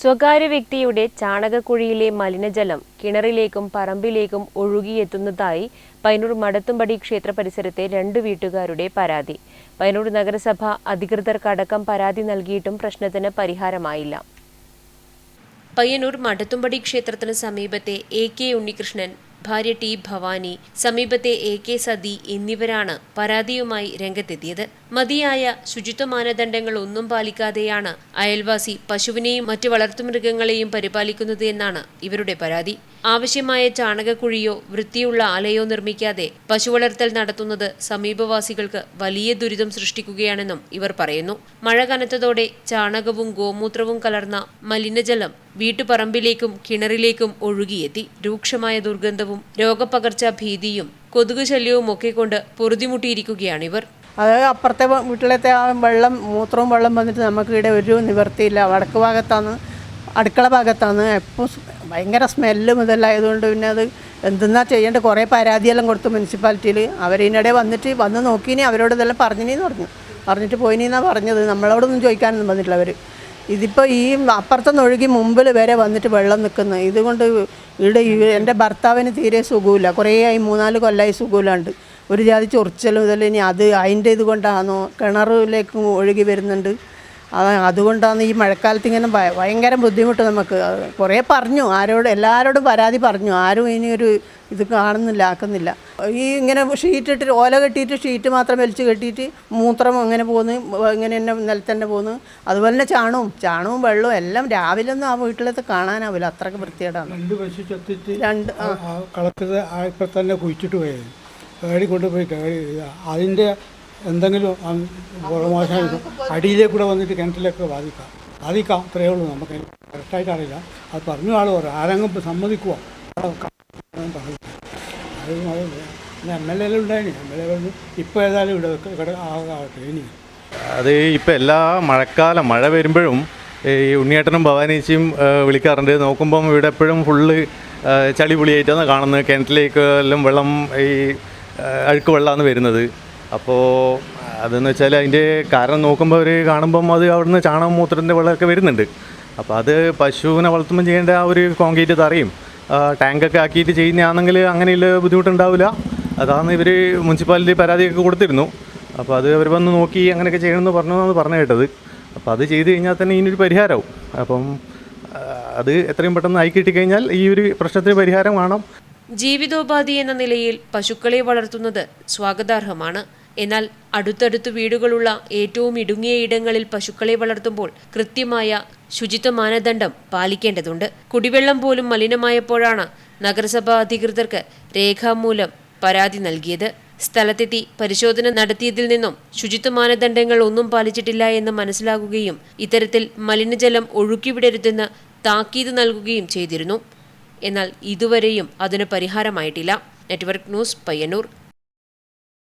സ്വകാര്യ വ്യക്തിയുടെ ചാണകക്കുഴിയിലെ മലിനജലം കിണറിലേക്കും പറമ്പിലേക്കും ഒഴുകിയെത്തുന്നതായി പൈനൂർ മടത്തുംപടി ക്ഷേത്ര പരിസരത്തെ രണ്ട് വീട്ടുകാരുടെ പരാതി. പൈനൂർ നഗരസഭ അധികൃതർക്കടക്കം പരാതി നൽകിയിട്ടും പ്രശ്നത്തിന് പരിഹാരമായില്ല. പയ്യന്നൂർ മടത്തുംപടി ക്ഷേത്രത്തിന് സമീപത്തെ എ കെ ഉണ്ണികൃഷ്ണൻ ഭാര്യ ടി ഭവാനി സമീപത്തെ എ കെ സതി എന്നിവരാണ് പരാതിയുമായി രംഗത്തെത്തിയത്. മതിയായ ശുചിത്വ മാനദണ്ഡങ്ങൾ ഒന്നും പാലിക്കാതെയാണ് അയൽവാസി പശുവിനെയും മറ്റു വളർത്തുമൃഗങ്ങളെയും പരിപാലിക്കുന്നത് എന്നാണ് ഇവരുടെ പരാതി. ആവശ്യമായ ചാണകക്കുഴിയോ വൃത്തിയുള്ള ആലയോ നിർമ്മിക്കാതെ പശുവളർത്തൽ നടത്തുന്നത് സമീപവാസികൾക്ക് വലിയ ദുരിതം സൃഷ്ടിക്കുകയാണെന്നും ഇവർ പറയുന്നു. മഴ കനത്തതോടെ ചാണകവും ഗോമൂത്രവും കലർന്ന മലിനജലം വീട്ടുപറമ്പിലേക്കും കിണറിലേക്കും ഒഴുകിയെത്തി. രൂക്ഷമായ ദുർഗന്ധവും രോഗപകർച്ച ഭീതിയും കൊതുക് ശല്യവും ഒക്കെ കൊണ്ട് പൊറുതിമുട്ടിയിരിക്കുകയാണിവർ അത് അപ്പുറത്തെ വീട്ടിലത്തെ ആ വെള്ളം മൂത്രവും വെള്ളം വന്നിട്ട് നമുക്ക് ഇവിടെ ഒരു നിവർത്തിയില്ല. വടക്ക് ഭാഗത്താണ് അടുക്കള ഭാഗത്താണ്. എപ്പോൾ ഭയങ്കര സ്മെല്ല് മുതലായതുകൊണ്ട് പിന്നെ അത് എന്തെന്നാ ചെയ്യേണ്ടത്? കുറേ പരാതിയെല്ലാം കൊടുത്തു മുനിസിപ്പാലിറ്റിയിൽ. അവരിനിടെ വന്നിട്ട് വന്ന് നോക്കിനി അവരോട് ഇതെല്ലാം പറഞ്ഞിനിന്ന് പറഞ്ഞു. പറഞ്ഞിട്ട് പോയിനിന്നാണ് പറഞ്ഞത്. നമ്മളോടൊന്നും ചോദിക്കാനൊന്നും വന്നിട്ടില്ല അവർ ഇതിപ്പോൾ ഈ അപ്പുറത്തുനിന്ന് ഒഴുകി മുമ്പിൽ വരെ വന്നിട്ട് വെള്ളം നിൽക്കുന്നു ഇതുകൊണ്ട് ഇവിടെ എന്റെ ഭർത്താവിന് തീരെ സുഖമില്ല കുറേ ആയി മൂന്നാൽ കൊല്ലമായി സുഖമില്ലാണ്ട് ഒരു ജാതി ചൊറിച്ചൽ മുതൽ ഇനി അത് അതിന്റെ ഇത് കൊണ്ടാണോ? കിണറിലേക്ക് ഒഴുകി വരുന്നുണ്ട്. അത് അതുകൊണ്ടാണ് ഈ മഴക്കാലത്ത് ഇങ്ങനെ ഭയങ്കര ബുദ്ധിമുട്ട് നമുക്ക്. കുറേ പറഞ്ഞു. ആരോട് എല്ലാവരോടും പരാതി പറഞ്ഞു. ആരും ഇനിയൊരു ഒരു ഇത് കാണുന്നില്ല ആക്കുന്നില്ല. ഈ ഇങ്ങനെ ഷീറ്റ് ഇട്ട് ഓല കെട്ടിയിട്ട് ഷീറ്റ് മാത്രം വലിച്ച് കെട്ടിയിട്ട് മൂത്രം അങ്ങനെ പോകുന്നു ഇങ്ങനെ തന്നെ നിലത്ത് തന്നെ പോകുന്നു അതുപോലെ തന്നെ ചാണവും ചാണവും വെള്ളവും എല്ലാം രാവിലെ ഒന്നും ആ വീട്ടിലത്തെ കാണാനാവില്ല. അത്രയ്ക്ക് വൃത്തികേടാണ്. രണ്ട് രണ്ട് ഇപ്പം തന്നെ കുഴിച്ചിട്ട് പോയത് കേടി കൊണ്ടുപോയി കയറി അതിന്റെ എന്തെങ്കിലും മോശം അടിയിലേക്ക് കൂടെ വന്നിട്ട് കിണറ്റിലേക്ക് ബാധിക്കാം. ബാധിക്കാം അത്രയേ ഉള്ളൂ. നമുക്ക് കറക്റ്റായിട്ട് അറിയില്ല. അത് പറഞ്ഞു ആൾ പറയും ആരെങ്കിലും സമ്മതിക്കുക പറഞ്ഞു എം എൽ എ ഉണ്ടായിരുന്നു എം എൽ എ ഇപ്പോൾ ഏതായാലും ഇവിടെ അത് ഇപ്പം എല്ലാ മഴക്കാലം മഴ വരുമ്പോഴും ഈ ഉണ്ണിയേട്ടനും ഭവാനീച്ചിയും വിളിക്കാറുണ്ട്. നോക്കുമ്പം ഇവിടെ എപ്പോഴും ഫുള്ള് ചളി പുളിയായിട്ടാണ് കാണുന്നത്. കിണറ്റിലേക്ക് എല്ലാം വെള്ളം ഈ അഴുക്ക് വെള്ളമാണ് വരുന്നത്. അപ്പോൾ അതെന്ന് വെച്ചാൽ അതിന്റെ കാരണം നോക്കുമ്പോൾ അവർ കാണുമ്പം അത് അവിടുന്ന് ചാണകം മൂത്രത്തിന്റെ വെള്ളമൊക്കെ വരുന്നുണ്ട്. അപ്പോൾ അത് പശുവിനെ വളർത്തുമ്പോൾ ചെയ്യേണ്ട ആ ഒരു കോൺക്രീറ്റ് തറയും ടാങ്കൊക്കെ ആക്കിയിട്ട് ചെയ്യുന്നതാണെങ്കിൽ അങ്ങനെയുള്ള ബുദ്ധിമുട്ടുണ്ടാവില്ല. അതാണ് ഇവർ മുനിസിപ്പാലിറ്റി പരാതിയൊക്കെ കൊടുത്തിരുന്നു. അപ്പോൾ അത് അവർ വന്ന് നോക്കി അങ്ങനെയൊക്കെ ചെയ്യണമെന്ന് പറഞ്ഞു പറഞ്ഞു കേട്ടത്. അപ്പോൾ അത് ചെയ്ത് കഴിഞ്ഞാൽ തന്നെ ഇതിനൊരു പരിഹാരമാവും. അപ്പം അത് എത്രയും പെട്ടെന്ന് ആയി കിട്ടിക്കഴിഞ്ഞാൽ ഈ ഒരു പ്രശ്നത്തിന് പരിഹാരം കാണാം ജീവിതോപാധി എന്ന നിലയിൽ പശുക്കളെ വളർത്തുന്നത് സ്വാഗതാർഹമാണ്. എന്നാൽ അടുത്തടുത്ത് വീടുകളുള്ള ഏറ്റവും ഇടുങ്ങിയ ഇടങ്ങളിൽ പശുക്കളെ വളർത്തുമ്പോൾ കൃത്യമായ ശുചിത്വ മാനദണ്ഡം പാലിക്കേണ്ടതുണ്ട്. കുടിവെള്ളം പോലും മലിനമായപ്പോഴാണ് നഗരസഭാ അധികൃതർക്ക് രേഖാമൂലം പരാതി നൽകിയത്. സ്ഥലത്തെത്തി പരിശോധന നടത്തിയതിൽ നിന്നും ശുചിത്വ മാനദണ്ഡങ്ങൾ ഒന്നും പാലിച്ചിട്ടില്ല എന്ന് മനസ്സിലാകുകയും ഇത്തരത്തിൽ മലിനജലം ഒഴുക്കിവിടരുതെന്ന് താക്കീത് നൽകുകയും ചെയ്തിരുന്നു. എന്നാൽ ഇതുവരെയും അതിന് പരിഹാരമായിട്ടില്ല. Network news Payyanur.